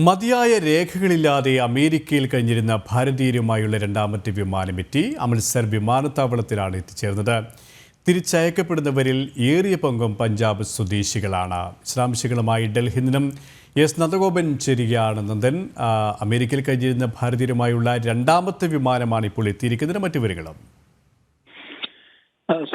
മതിയായ രേഖകളില്ലാതെ അമേരിക്കയിൽ കഴിഞ്ഞിരുന്ന ഭാരതീയരുമായുള്ള രണ്ടാമത്തെ വിമാനം എത്തി അമൃത്സർ വിമാനത്താവളത്തിലാണ് എത്തിച്ചേർന്നത്. തിരിച്ചയക്കപ്പെടുന്നവരിൽ ഏറിയ പങ്കും പഞ്ചാബ് സ്വദേശികളാണ്. വിശദാംശങ്ങളുമായി ഡൽഹിയിൽ നിന്നും എസ് നന്ദഗോപൻ ചേരുകയാണ് നന്ദൻ. അമേരിക്കയിൽ കഴിഞ്ഞിരുന്ന ഭാരതീയരുമായുള്ള രണ്ടാമത്തെ വിമാനമാണ് ഇപ്പോൾ എത്തിയിരിക്കുന്നത്. മറ്റു വരികളും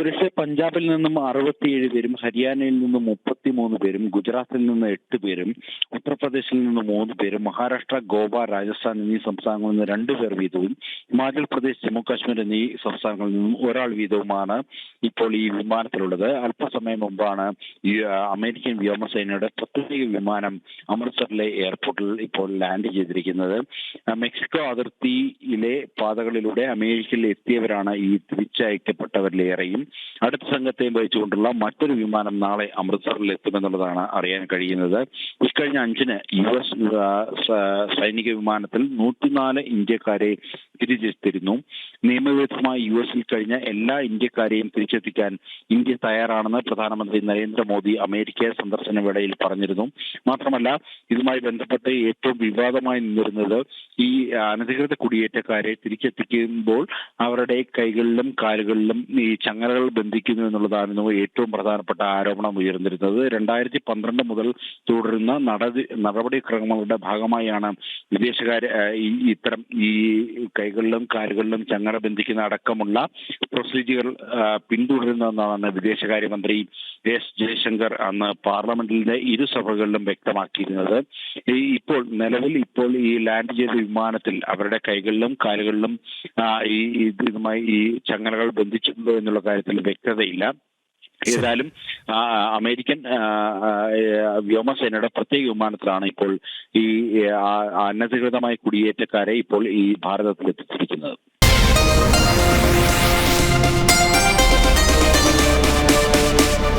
ആ, പഞ്ചാബിൽ നിന്നും അറുപത്തിയേഴ് പേരും ഹരിയാനയിൽ നിന്നും മുപ്പത്തിമൂന്ന് പേരും ഗുജറാത്തിൽ നിന്ന് എട്ട് പേരും ഉത്തർപ്രദേശിൽ നിന്ന് മൂന്ന് പേരും മഹാരാഷ്ട്ര ഗോവ രാജസ്ഥാൻ എന്നീ സംസ്ഥാനങ്ങളിൽ നിന്ന് രണ്ടു പേർ വീതവും ഹിമാചൽ പ്രദേശ് ജമ്മു കാശ്മീർ എന്നീ സംസ്ഥാനങ്ങളിൽ നിന്നും ഒരാൾ വീതവുമാണ് ഇപ്പോൾ ഈ വിമാനത്തിലുള്ളത്. അല്പസമയം മുമ്പാണ് അമേരിക്കൻ വ്യോമസേനയുടെ പ്രത്യേക വിമാനം അമൃത്സറിലെ എയർപോർട്ടിൽ ഇപ്പോൾ ലാൻഡ് ചെയ്തിരിക്കുന്നത്. മെക്സിക്കോ അതിർത്തിയിലെ പാതകളിലൂടെ അമേരിക്കയിൽ എത്തിയവരാണ് ഈ തിരിച്ചയക്കപ്പെട്ടവരിലേറെയും. അടുത്ത സംഘത്തെയും വഹിച്ചുകൊണ്ടുള്ള മറ്റൊരു വിമാനം നാളെ അമൃത്സറിൽ എത്തുമെന്നുള്ളതാണ് അറിയാൻ കഴിയുന്നത്. ഇക്കഴിഞ്ഞ അഞ്ചിന് യു എസ് സൈനിക വിമാനത്തിൽ നൂറ്റിനാല് ഇന്ത്യക്കാരെ തിരിച്ചെത്തിയിരുന്നു. നിയമവിരുദ്ധമായി യു എസിൽ കഴിഞ്ഞ എല്ലാ ഇന്ത്യക്കാരെയും തിരിച്ചെത്തിക്കാൻ ഇന്ത്യ തയ്യാറാണെന്ന് പ്രധാനമന്ത്രി നരേന്ദ്രമോദി അമേരിക്ക സന്ദർശന വേളയിൽ പറഞ്ഞിരുന്നു. മാത്രമല്ല ഇതുമായി ബന്ധപ്പെട്ട് ഏറ്റവും വിവാദമായി നിന്നിരുന്നത് ഈ അനധികൃത കുടിയേറ്റക്കാരെ തിരിച്ചെത്തിക്കുമ്പോൾ അവരുടെ കൈകളിലും കാലുകളിലും ഈ ചങ്ങലകൾ ബന്ധിക്കുന്നു എന്നുള്ളതായിരുന്നു ഏറ്റവും പ്രധാനപ്പെട്ട ആരോപണം ഉയർന്നിരുന്നത്. രണ്ടായിരത്തി പന്ത്രണ്ട് മുതൽ തുടരുന്ന നടപടി നടപടിക്രമങ്ങളുടെ ഭാഗമായാണ് വിദേശകാര്യ ഇത്തരം ഈ കൈകളിലും കാലുകളിലും ചങ്ങല ബന്ധിക്കുന്ന അടക്കമുള്ള പ്രൊസീജിയർ പിന്തുടരുന്നതെന്നാണ് വിദേശകാര്യമന്ത്രി എസ് ജയശങ്കർ അന്ന് പാർലമെന്റിന്റെ ഇരു സഭകളിലും വ്യക്തമാക്കിയിരുന്നത്. ഇപ്പോൾ നിലവിൽ ഇപ്പോൾ ഈ ലാൻഡ് ചെയ്ത വിമാനത്തിൽ അവരുടെ കൈകളിലും കാലുകളിലും ഈ ഇത് ഇതുമായി ഈ ചങ്ങലകൾ ബന്ധിച്ചിട്ടുണ്ടോ എന്നുള്ള കാര്യത്തിൽ വ്യക്തതയില്ല. ഏതായാലും അമേരിക്കൻ വ്യോമസേനയുടെ പ്രത്യേക വിമാനത്തിലാണ് ഇപ്പോൾ ഈ അനധികൃതമായി കുടിയേറ്റക്കാരെ ഇപ്പോൾ ഈ ഭാരതത്തിൽ എത്തിച്ചിരിക്കുന്നത്.